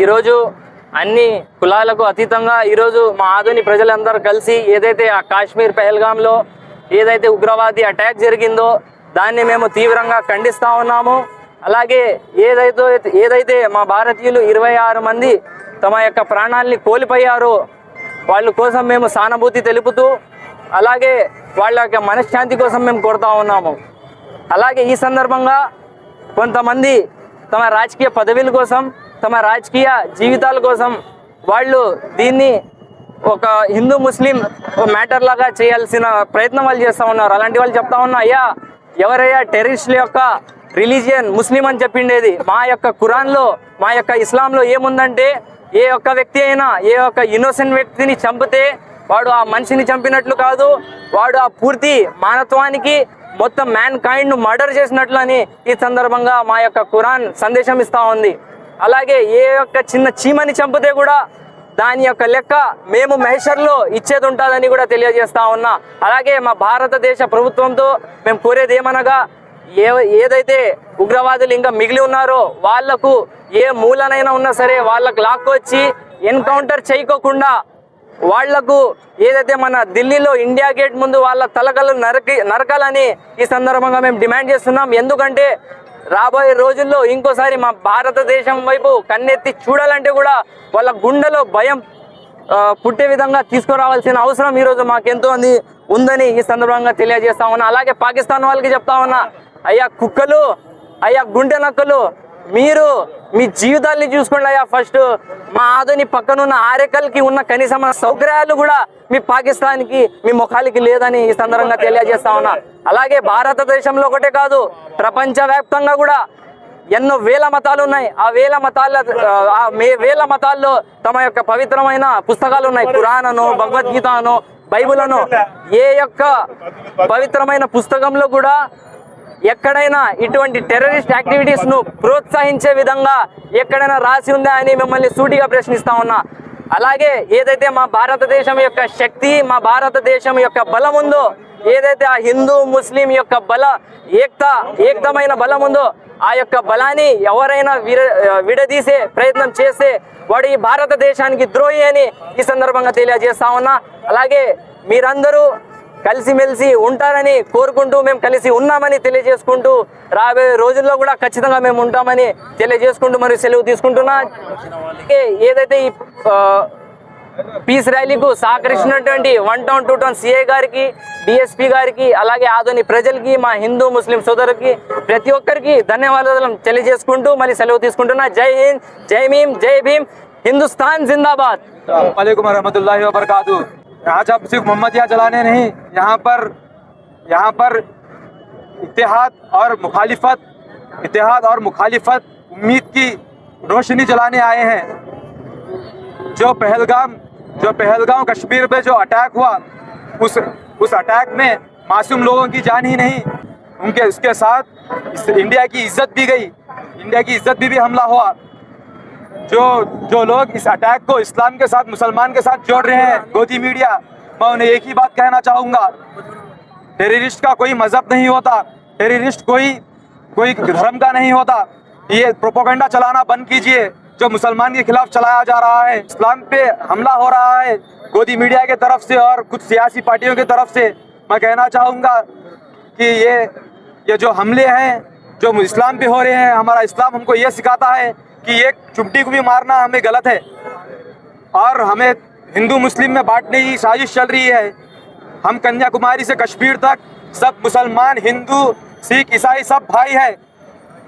ఈరోజు అన్ని కులాలకు అతీతంగా ఈరోజు మా ఆధుని ప్రజలందరూ కలిసి ఏదైతే ఆ కాశ్మీర్ పెహల్గాంలో ఏదైతే ఉగ్రవాది అటాక్ జరిగిందో దాన్ని మేము తీవ్రంగా ఖండిస్తూ ఉన్నాము. అలాగే ఏదైతే ఏదైతే మా భారతీయులు ఇరవై ఆరు మంది తమ యొక్క ప్రాణాల్ని కోల్పోయారో వాళ్ళ కోసం మేము సానుభూతి తెలుపుతూ అలాగే వాళ్ళ యొక్క మనశ్శాంతి కోసం మేము కొడతా ఉన్నాము. అలాగే ఈ సందర్భంగా కొంతమంది తమ రాజకీయ పదవుల కోసం తమ రాజకీయ జీవితాల కోసం వాళ్ళు దీన్ని ఒక హిందూ ముస్లిం మ్యాటర్ లాగా చేయాల్సిన ప్రయత్నం వాళ్ళు చేస్తూ ఉన్నారు. అలాంటి వాళ్ళు చెప్తా ఉన్నా అయ్యా ఎవరయ్యా టెర్రరిస్టుల యొక్క రిలీజియన్ ముస్లిం అని చెప్పిండేది. మా యొక్క కురాన్లో మా యొక్క ఇస్లాంలో ఏముందంటే ఏ ఒక్క వ్యక్తి అయినా ఏ ఒక్క ఇన్నోసెంట్ వ్యక్తిని చంపితే వాడు ఆ మనిషిని చంపినట్లు కాదు వాడు ఆ పూర్తి మానత్వానికి మొత్తం మ్యాన్ కైండ్ను మర్డర్ చేసినట్లు అని ఈ సందర్భంగా మా యొక్క కురాన్ సందేశం ఇస్తా ఉంది. అలాగే ఏ యొక్క చిన్న చీమని చంపితే కూడా దాని యొక్క లెక్క మేము మహేశ్వర్లో ఇచ్చేది ఉంటుందని కూడా తెలియజేస్తా ఉన్నా. అలాగే మా భారతదేశ ప్రభుత్వంతో మేము కోరేది ఏమనగా ఏ ఏదైతే ఉగ్రవాదులు ఇంకా మిగిలి ఉన్నారో వాళ్ళకు ఏ మూలనైనా ఉన్నా సరే వాళ్ళకు లాక్కొచ్చి ఎన్కౌంటర్ చేయకోకుండా వాళ్ళకు ఏదైతే మన ఢిల్లీలో ఇండియా గేట్ ముందు వాళ్ళ తలకలు నరకి నరకాలని ఈ సందర్భంగా మేము డిమాండ్ చేస్తున్నాం. ఎందుకంటే రాబోయే రోజుల్లో ఇంకోసారి మా భారతదేశం వైపు కన్నెత్తి చూడాలంటే కూడా వాళ్ళ గుండెలో భయం పుట్టే విధంగా తీసుకురావాల్సిన అవసరం ఈరోజు మాకెంతో ఉంది ఉందని ఈ సందర్భంగా తెలియజేస్తా ఉన్నా. అలాగే పాకిస్తాన్ వాళ్ళకి చెప్తా ఉన్నా. అయ్యా కుక్కలు అయ్యా గుండె నక్కలు మీరు మీ జీవితాల్ని చూసుకోండి అయ్యా ఫస్ట్ మా ఆదుని పక్కనున్న ఆరేకల్కి ఉన్న కనీసమైన సౌకర్యాలు కూడా మీ పాకిస్తాన్కి మీ ముఖాలకి లేదని ఈ సందర్భంగా తెలియజేస్తా ఉన్నా. అలాగే భారతదేశంలో ఒకటే కాదు ప్రపంచవ్యాప్తంగా కూడా ఎన్నో వేల మతాలు ఉన్నాయి. ఆ వేల మతాల ఆ మే వేల మతాల్లో తమ యొక్క పవిత్రమైన పుస్తకాలు ఉన్నాయి. పురాణను భగవద్గీతను బైబులను. ఏ యొక్క పవిత్రమైన పుస్తకంలో కూడా ఎక్కడైనా ఇటువంటి టెర్రరిస్ట్ యాక్టివిటీస్ను ప్రోత్సహించే విధంగా ఎక్కడైనా రాసి ఉందా అని మిమ్మల్ని సూటిగా ప్రశ్నిస్తా ఉన్నా. అలాగే ఏదైతే మా భారతదేశం యొక్క శక్తి మా భారతదేశం యొక్క బలం ఉందో ఏదైతే ఆ హిందూ ముస్లిం యొక్క బల ఏక్త ఏక్తమైన బలం ఉందో ఆ యొక్క బలాన్ని ఎవరైనా విర విడదీసే ప్రయత్నం చేస్తే వాడు ఈ భారతదేశానికి ద్రోహి అని ఈ సందర్భంగా తెలియజేస్తా ఉన్నా. అలాగే మీరందరూ కలిసిమెలిసి ఉంటారని కోరుకుంటూ మేము కలిసి ఉన్నామని తెలియజేసుకుంటూ రాబోయే రోజుల్లో కూడా ఖచ్చితంగా మేము ఉంటామని తెలియజేసుకుంటూ మరి సెలవు తీసుకుంటున్నా. ఏదైతే ఈ పీస్ ర్యాలీకు సహకరించినటువంటి one town two town CI గారికి డిఎస్పి గారికి అలాగే ఆధుని ప్రజలకి మా హిందూ ముస్లిం సోదరుకి ప్రతి ఒక్కరికి ధన్యవాదాలు తెలియజేసుకుంటూ మళ్ళీ సెలవు తీసుకుంటున్నా. జై హింద్ జై భీమ్ జై భీమ్ హిందుస్థాన్ జిందాబాద్. వరహమతుల్లాహి వబర్కాతూ. आज आप सिर्फ़ मोहम्मदिया जलाने नहीं यहाँ पर यहाँ पर इतिहाद और मुखालिफत इतिहाद और मुखालिफत उम्मीद की रोशनी जलाने आए हैं। जो पहलगाम जो पहलगाम कश्मीर पे जो अटैक हुआ उस उस अटैक में मासूम लोगों की जान ही नहीं उनके उसके साथ इंडिया की इज़्ज़त भी गई इंडिया की इज़्ज़त भी, भी हमला हुआ। जो जो लोग इस अटैक को इस्लाम के साथ, मुसलमान के साथ जोड़ रहे हैं, गोदी मीडिया, मैं उन्हें एक ही बात कहना चाहूँगा। टेररिस्ट का कोई मज़हब नहीं होता। टेररिस्ट कोई कोई धर्म का नहीं होता। ये प्रोपोगंडा चलाना बंद कीजिए। जो मुसलमान के खिलाफ चलाया जा रहा है, इस्लाम पे हमला हो रहा है, गोदी मीडिया के तरफ़ से और कुछ सियासी पार्टियों की तरफ़ से, मैं कहना चाहूँगा कि ये ये जो हमले हैं, जो इस्लाम पे हो रहे हैं, हमारा इस्लाम हमको ये सिखाता है कि एक चुपटी को भी मारना हमें गलत है। और हमें हिंदू मुस्लिम में बांटने की साजिश चल रही है। हम कन्याकुमारी से कश्मीर तक सब मुसलमान हिंदू सिख ईसाई सब भाई है।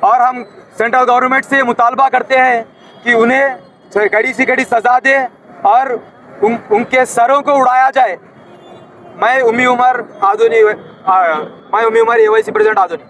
और हम सेंट्रल गवर्नमेंट से मुतालबा करते हैं कि उन्हें कड़ी सी कड़ी सजा दे और उन, उनके सरों को उड़ाया जाए। मैं उमी उमर आधुनी मैं उमी Umar A Y C president आधुनी